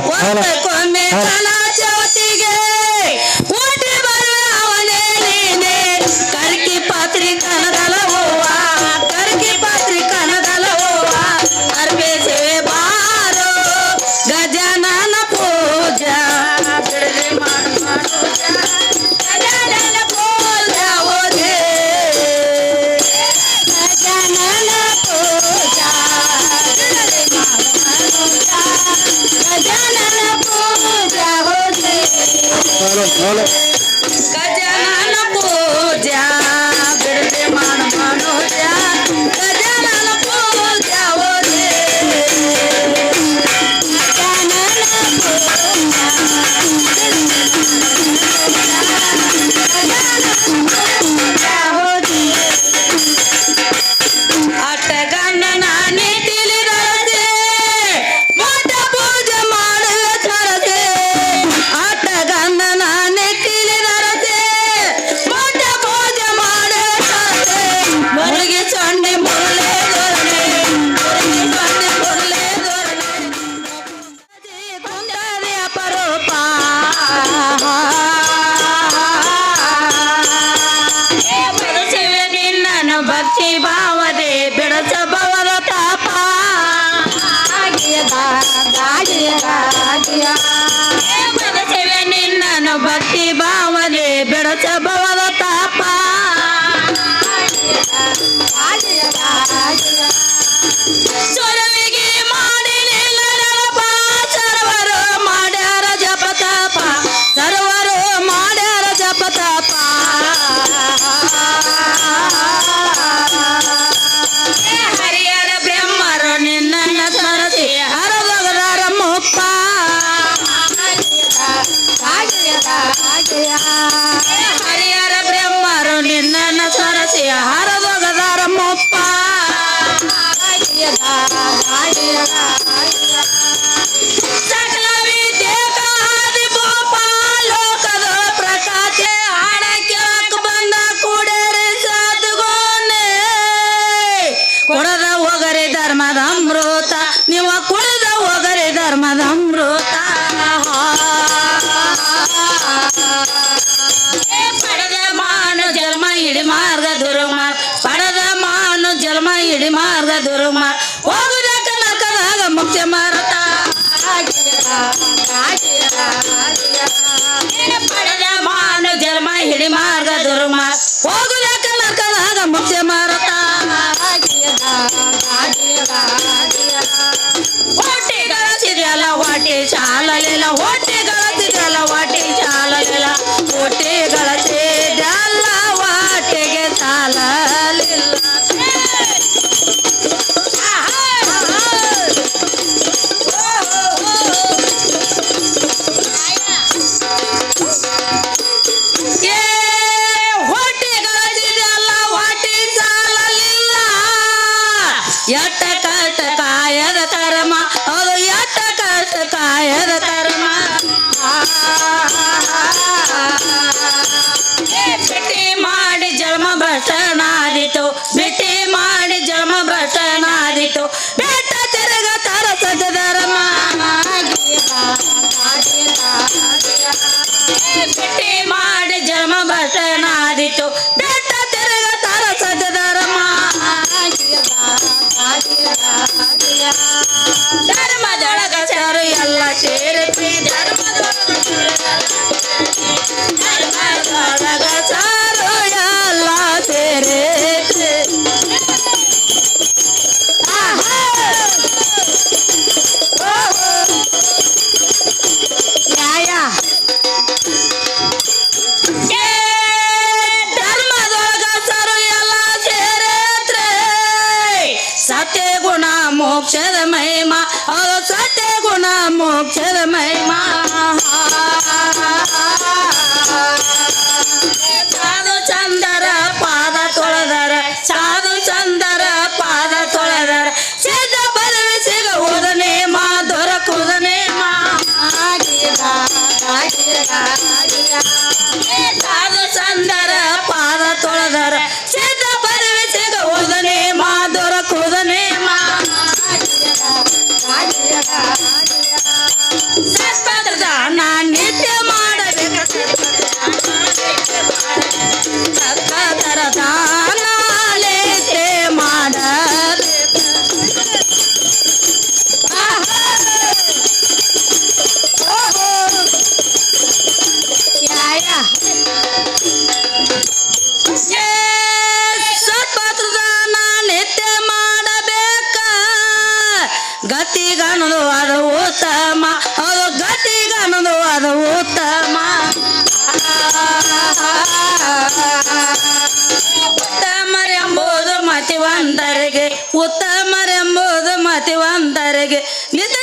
ಕೊಮ್ಮೆ ಕಲ ভালো ভালো। ಭಕ್ತಿ ಭಾವನೆ ಬಿಡಸಬವರ ತಾಪ. ಗಾಗಿಯ ಗಾಗಿಯ ನಿನ್ನನು ಭಕ್ತಿ ಭಾವನೆ ಪಡೆದ ಮಾನು ಜನ್ಮ ಹಿಡಿ ಮಾರ್ಗ ದುರ್ಮ. ಮುಖ್ಯ ಮಾರುತ್ತ ಮೋಕ್ಷದ ಮಹಿಮಾ. ಸತ್ಯ ಗುಣ ಮೋಕ್ಷದ ಮಹಿಮಾ. सदा ಉತ್ತಮರೆಂಬುದು ಮತಿವಂತರಿಗೆ ನಿತ್ಯ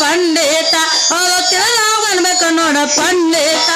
ಪಂಡಿತ. ಅವರು ತಿಳಿದ ನೋಡ ಪಂಡಿತ.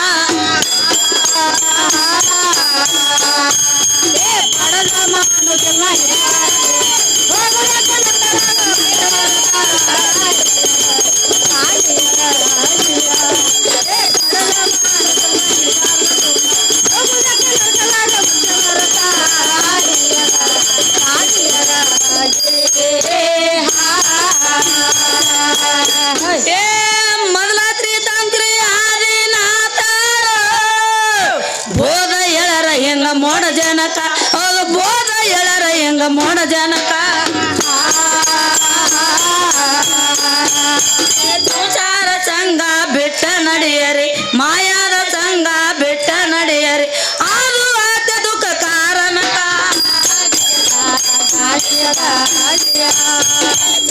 ನಡೆಯರೆ. ಮಾಯಾದ ಸಂಘ ಬಿಟ್ಟ ನಡೆಯರೆ. ಆದು ಆತ ದುಃಖ ಕಾರಣ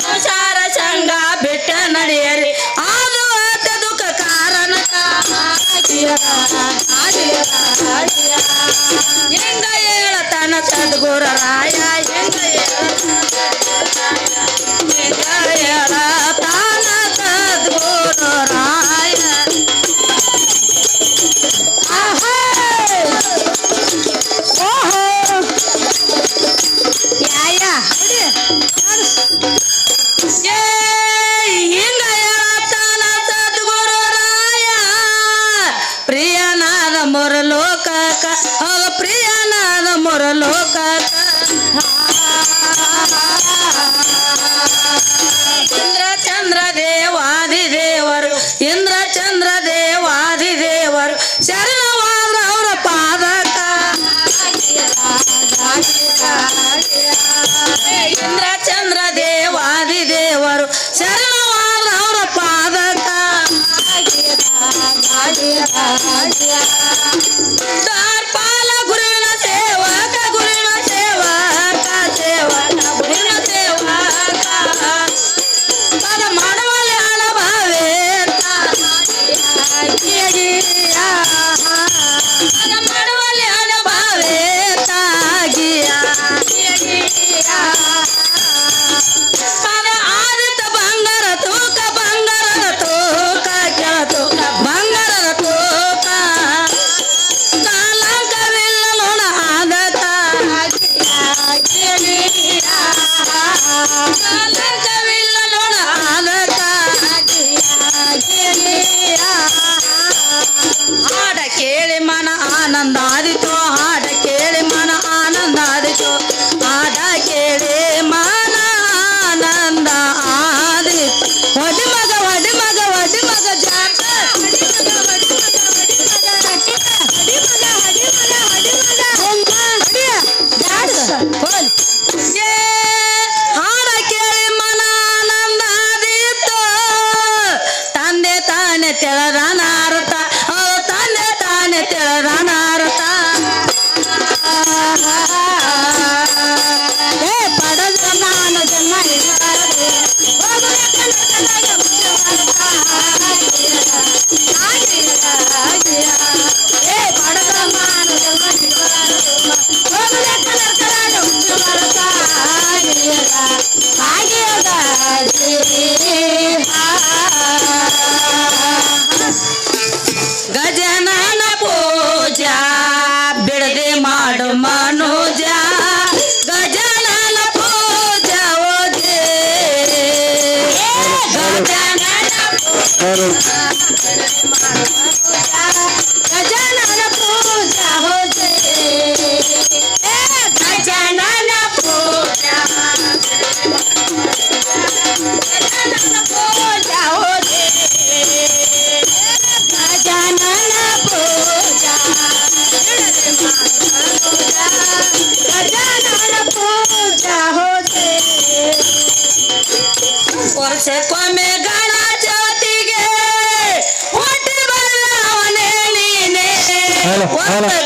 ಸಂಸಾರ ಸಂಘ ಬಿಟ್ಟ ನಡೆಯರೆ. ಆದು ಆತ ದುಃಖ ಕಾರಣ ಹಿಂಗ ಹೇಳತನ ಸದ್ಗುರ ರಾಯ Ana.